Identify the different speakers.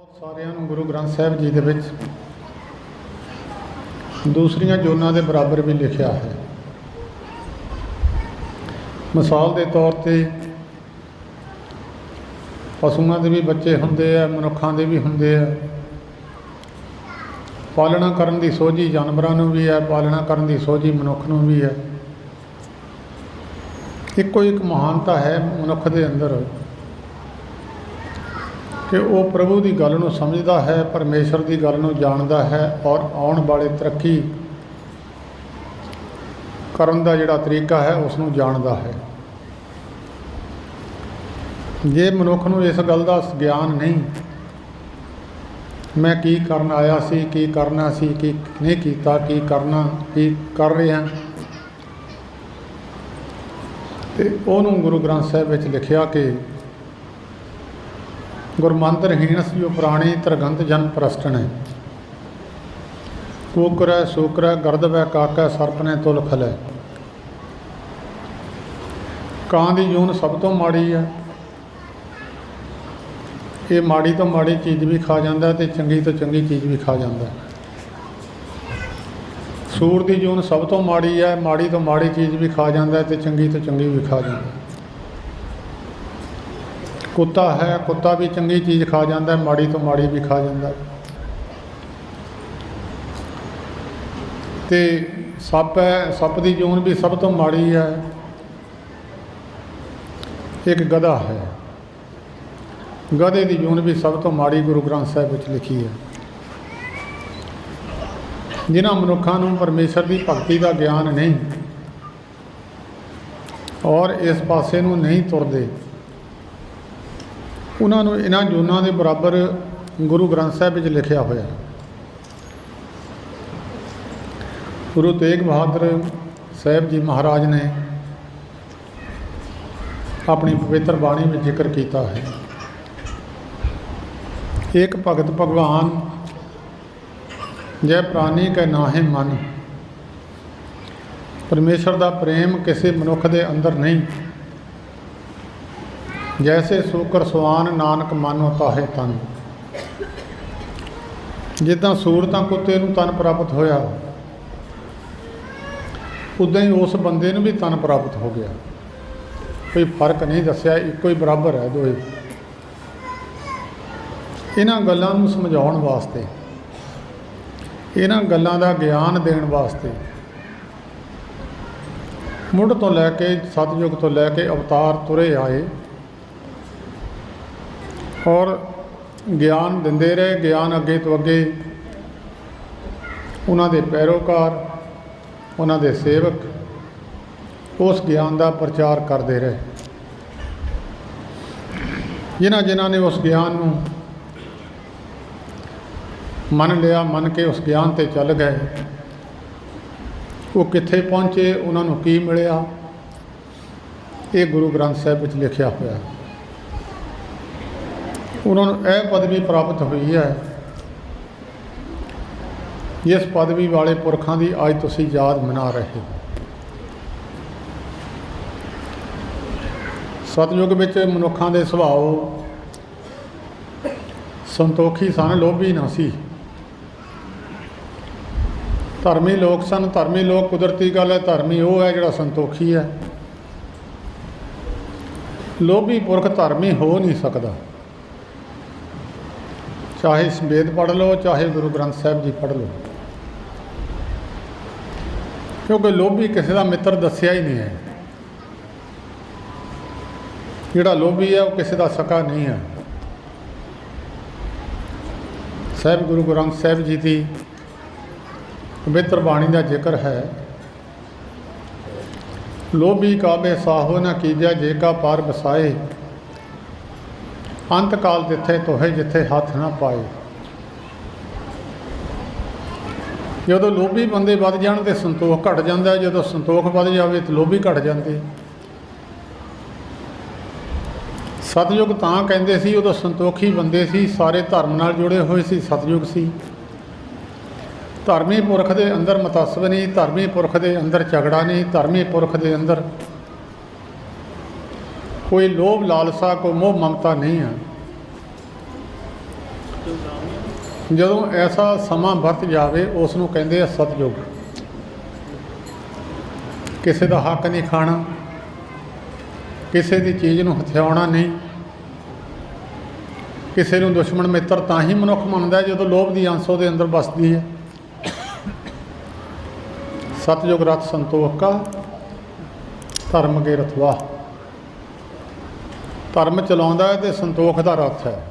Speaker 1: ਬਹੁਤ ਸਾਰਿਆਂ ਨੂੰ ਗੁਰੂ ਗ੍ਰੰਥ ਸਾਹਿਬ ਜੀ ਦੇ ਵਿੱਚ। ਦੂਸਰੀਆਂ ਜੋਨਾਂ ਦੇ ਬਰਾਬਰ ਵੀ ਲਿਖਿਆ ਹੈ। ਮਿਸਾਲ ਦੇ ਤੌਰ ਤੇ ਪਸ਼ੂਆਂ ਦੇ ਵੀ ਬੱਚੇ ਹੁੰਦੇ ਆ, ਮਨੁੱਖਾਂ ਦੇ ਵੀ ਹੁੰਦੇ ਆ। ਪਾਲਣਾ ਕਰਨ ਦੀ ਸੋਝੀ ਜਾਨਵਰਾਂ ਨੂੰ ਵੀ ਹੈ ਪਾਲਣਾ ਕਰਨ ਦੀ ਸੋਝੀ ਮਨੁੱਖ ਨੂੰ ਵੀ ਹੈ ਇੱਕੋ ਇੱਕ ਮਹਾਨਤਾ ਹੈ ਮਨੁੱਖ ਦੇ ਅੰਦਰ। ਕਿ ਉਹ ਪ੍ਰਭੂ ਦੀ ਗੱਲ ਨੂੰ ਸਮਝਦਾ ਹੈ, ਪਰਮੇਸ਼ਰ ਦੀ ਗੱਲ ਨੂੰ ਜਾਣਦਾ ਹੈ ਔਰ ਆਉਣ ਵਾਲੇ ਤਰੱਕੀ ਕਰਨ ਦਾ ਜਿਹੜਾ ਤਰੀਕਾ ਹੈ ਉਸ ਨੂੰ ਜਾਣਦਾ ਹੈ। ਜੇ ਮਨੁੱਖ ਨੂੰ ਇਸ ਗੱਲ ਦਾ ਗਿਆਨ ਨਹੀਂ, ਮੈਂ ਕੀ ਕਰਨ ਆਇਆ ਸੀ, ਕੀ ਕਰਨਾ ਸੀ, ਕੀ ਨਹੀਂ ਕੀਤਾ, ਕੀ ਕਰਨਾ, ਕੀ ਕਰ ਰਿਹਾ, ਤੇ ਉਹਨੂੰ ਗੁਰੂ ਗ੍ਰੰਥ ਸਾਹਿਬ ਵਿੱਚ ਲਿਖਿਆ ਕਿ ਗੁਰਮੰਤਰ ਹੀਣਸ ਜੋ ਪ੍ਰਾਣੀ ਤਰਗੰਤ ਜਨ ਪ੍ਰਸਟਣੈ ਕੂਕਰੈ ਸੂਕਰੈ ਗਰਦਵੈ ਕਾਕੈ ਸਰਪਨੇ ਤੁਲ ਖਲੈ। ਕਾਂ ਦੀ ਜੂਨ ਸਭ ਤੋਂ ਮਾੜੀ ਹੈ। ਇਹ ਮਾੜੀ ਤੋਂ ਮਾੜੀ ਚੀਜ਼ ਵੀ ਖਾ ਜਾਂਦਾ ਤੇ ਚੰਗੀ ਤੋਂ ਚੰਗੀ ਚੀਜ਼ ਵੀ ਖਾ ਜਾਂਦਾ। ਸੂਰ ਦੀ ਜੂਨ ਸਭ ਤੋਂ ਮਾੜੀ ਹੈ, ਮਾੜੀ ਤੋਂ ਮਾੜੀ ਚੀਜ਼ ਵੀ ਖਾ ਜਾਂਦਾ ਤੇ ਚੰਗੀ ਤੋਂ ਚੰਗੀ ਵੀ ਖਾ ਜਾਂਦਾ। ਕੁੱਤਾ ਹੈ ਕੁੱਤਾ ਵੀ ਚੰਗੀ ਚੀਜ਼ ਖਾ ਜਾਂਦਾ ਹੈ, ਮਾੜੀ ਤੋਂ ਮਾੜੀ ਵੀ ਖਾ ਜਾਂਦਾ। ਹੈ। ਤੇ ਸੱਪ ਹੈ ਸੱਪ ਦੀ ਜੂਨ ਵੀ ਸਭ ਤੋਂ ਮਾੜੀ ਹੈ। ਇੱਕ ਗਧਾ ਹੈ। ਗਧੇ ਦੀ ਜੂਨ ਵੀ ਸਭ ਤੋਂ ਮਾੜੀ ਗੁਰੂ ਗ੍ਰੰਥ ਸਾਹਿਬ ਵਿੱਚ ਲਿਖੀ ਹੈ। ਜਿਨ੍ਹਾਂ ਮਨੁੱਖਾਂ ਨੂੰ ਪਰਮੇਸ਼ਰ ਦੀ ਭਗਤੀ ਦਾ ਗਿਆਨ ਨਹੀਂ ਔਰ ਇਸ ਪਾਸੇ ਨੂੰ ਨਹੀਂ ਤੁਰਦੇ। ਉਹਨਾਂ ਨੂੰ ਇਹਨਾਂ ਜੂਨਾਂ ਦੇ ਬਰਾਬਰ ਗੁਰੂ ਗ੍ਰੰਥ ਸਾਹਿਬ ਵਿੱਚ ਲਿਖਿਆ ਹੋਇਆ ਗੁਰੂ ਤੇਗ ਬਹਾਦਰ ਸਾਹਿਬ ਜੀ ਮਹਾਰਾਜ ਨੇ ਆਪਣੀ ਪਵਿੱਤਰ ਬਾਣੀ ਵਿੱਚ ਜ਼ਿਕਰ ਕੀਤਾ ਹੈ। ਇੱਕ ਭਗਤ ਭਗਵਾਨ, ਜੈ ਪ੍ਰਾਨੀ ਕੈ ਨਾਹਿ ਮਨ। ਪਰਮੇਸ਼ਰ ਦਾ ਪ੍ਰੇਮ ਕਿਸੇ ਮਨੁੱਖ ਦੇ ਅੰਦਰ ਨਹੀਂ। ਜੈਸੇ ਸੂਕਰ ਸਵਾਨ ਨਾਨਕ ਮਨ ਉਤਾਹੇ ਤਨ। ਜਿੱਦਾਂ ਸੂਰਤਾਂ ਕੁੱਤੇ ਨੂੰ ਤਨ ਪ੍ਰਾਪਤ ਹੋਇਆ, ਉਦਾਂ ਹੀ ਉਸ ਬੰਦੇ ਨੂੰ ਵੀ ਤਨ ਪ੍ਰਾਪਤ ਹੋ ਗਿਆ। ਕੋਈ ਫ਼ਰਕ ਨਹੀਂ ਦੱਸਿਆ, ਇੱਕੋ ਹੀ ਬਰਾਬਰ ਹੈ ਦੋਏ ਇਹਨਾਂ ਗੱਲਾਂ ਨੂੰ ਸਮਝਾਉਣ ਵਾਸਤੇ, ਇਹਨਾਂ ਗੱਲਾਂ ਦਾ ਗਿਆਨ ਦੇਣ ਵਾਸਤੇ, ਮੁੱਢ ਤੋਂ ਲੈ ਕੇ ਸਤਯੁਗ ਤੋਂ ਲੈ ਕੇ ਅਵਤਾਰ ਤੁਰੇ ਆਏ। ਔਰ ਗਿਆਨ ਦਿੰਦੇ ਰਹੇ, ਗਿਆਨ ਅੱਗੇ ਤੋਂ ਅੱਗੇ ਉਹਨਾਂ ਦੇ ਪੈਰੋਕਾਰ, ਉਹਨਾਂ ਦੇ ਸੇਵਕ ਉਸ ਗਿਆਨ ਦਾ ਪ੍ਰਚਾਰ ਕਰਦੇ ਰਹੇ। ਜਿਨ੍ਹਾਂ ਜਿਨ੍ਹਾਂ ਨੇ ਉਸ ਗਿਆਨ ਨੂੰ ਮੰਨ ਲਿਆ, ਮੰਨ ਕੇ ਉਸ ਗਿਆਨ ਤੇ ਚੱਲ ਗਏ, ਉਹ ਕਿੱਥੇ ਪਹੁੰਚੇ, ਉਹਨਾਂ ਨੂੰ ਕੀ ਮਿਲਿਆ, ਇਹ ਗੁਰੂ ਗ੍ਰੰਥ ਸਾਹਿਬ ਵਿੱਚ ਲਿਖਿਆ ਹੋਇਆ ਹੈ। ਉਹਨਾਂ ਨੂੰ ਇਹ ਪਦਵੀ ਪ੍ਰਾਪਤ ਹੋਈ ਹੈ। ਇਸ ਪਦਵੀ ਵਾਲੇ ਪੁਰਖਾਂ ਦੀ ਅੱਜ ਤੁਸੀਂ ਯਾਦ ਮਨਾ ਰਹੇ ਹੋ। ਸਤਯੁਗ ਵਿੱਚ ਮਨੁੱਖਾਂ ਦੇ ਸੁਭਾਅ ਸੰਤੋਖੀ ਸਨ, ਲੋਭੀ ਨਾ ਸੀ। ਧਰਮੀ ਲੋਕ ਸਨ, ਧਰਮੀ ਲੋਕ ਕੁਦਰਤੀ ਗੱਲ ਹੈ, ਧਰਮੀ ਉਹ ਹੈ ਜਿਹੜਾ ਸੰਤੋਖੀ ਹੈ। ਲੋਭੀ ਪੁਰਖ ਧਰਮੀ ਹੋ ਨਹੀਂ ਸਕਦਾ। ਚਾਹੇ ਸਮੇਤ ਪੜ੍ਹ ਲਓ, ਚਾਹੇ ਗੁਰੂ ਗ੍ਰੰਥ ਸਾਹਿਬ ਜੀ ਪੜ੍ਹ ਲਓ। ਕਿਉਂਕਿ ਲੋਭੀ ਕਿਸੇ ਦਾ ਮਿੱਤਰ ਦੱਸਿਆ ਹੀ ਨਹੀਂ ਹੈ। ਜਿਹੜਾ ਲੋਭੀ ਹੈ, ਉਹ ਕਿਸੇ ਦਾ ਸਕਾ ਨਹੀਂ ਹੈ। ਸਾਹਿਬ ਗੁਰੂ ਗ੍ਰੰਥ ਸਾਹਿਬ ਜੀ ਦੀ ਪਵਿੱਤਰ ਬਾਣੀ ਦਾ ਜ਼ਿਕਰ ਹੈ, ਲੋਭੀ ਕਾਬੇ ਸਾਹੋ ਨਾ ਕੀਜੈ, ਜੇ ਕਾ ਪਾਰ ਬਸਾਏ ਅੰਤ ਕਾਲ ਜਿੱਥੇ ਤੋਹੇ ਜਿੱਥੇ ਹੱਥ ਨਾ ਪਾਏ। ਜਦੋਂ ਲੋਭੀ ਬੰਦੇ ਵੱਧ ਜਾਣ ਤੇ ਸੰਤੋਖ ਘਟ ਜਾਂਦਾ, ਜਦੋਂ ਸੰਤੋਖ ਵੱਧ ਜਾਵੇ ਤੇ ਲੋਭੀ ਘਟ ਜਾਂਦੇ। ਸਤਯੁਗ ਤਾਂ ਕਹਿੰਦੇ ਸੀ, ਉਦੋਂ ਸੰਤੋਖੀ ਬੰਦੇ ਸੀ, ਸਾਰੇ ਧਰਮ ਨਾਲ ਜੁੜੇ ਹੋਏ ਸੀ, ਸਤਯੁਗ ਸੀ। ਧਰਮੀ ਪੁਰਖ ਦੇ ਅੰਦਰ ਮਤਸਬ ਨਹੀਂ, ਧਰਮੀ ਪੁਰਖ ਦੇ ਅੰਦਰ ਝਗੜਾ ਨਹੀਂ, ਧਰਮੀ ਪੁਰਖ ਦੇ ਅੰਦਰ ਕੋਈ ਲੋਭ ਲਾਲਸਾ ਕੋਈ ਮੋਹ ਮਮਤਾ ਨਹੀਂ ਹੈ। ਜਦੋਂ ਐਸਾ ਸਮਾਂ ਵਰਤ ਜਾਵੇ ਉਸ ਨੂੰ ਕਹਿੰਦੇ ਆ ਸਤਜੁਗ ਕਿਸੇ ਦਾ ਹੱਕ ਨਹੀਂ ਖਾਣਾ, ਕਿਸੇ ਦੀ ਚੀਜ਼ ਨੂੰ ਹਥਿਆਉਣਾ ਨਹੀਂ। ਕਿਸੇ ਨੂੰ ਦੁਸ਼ਮਣ ਮਿੱਤਰ ਤਾਂ ਹੀ ਮਨੁੱਖ ਮੰਨਦਾ ਜਦੋਂ ਲੋਭ ਦੀ ਅੰਸ਼ ਉਹਦੇ ਅੰਦਰ ਵਸਦੀ ਹੈ। ਸਤਜੁਗ ਰਤ ਸੰਤੋਖ ਕਾ, ਧਰਮ ਕੇ ਰਥਵਾ ਧਰਮ ਚਲਾਉਂਦਾ ਹੈ ਤੇ ਸੰਤੋਖ ਦਾ ਰੱਥ ਹੈ।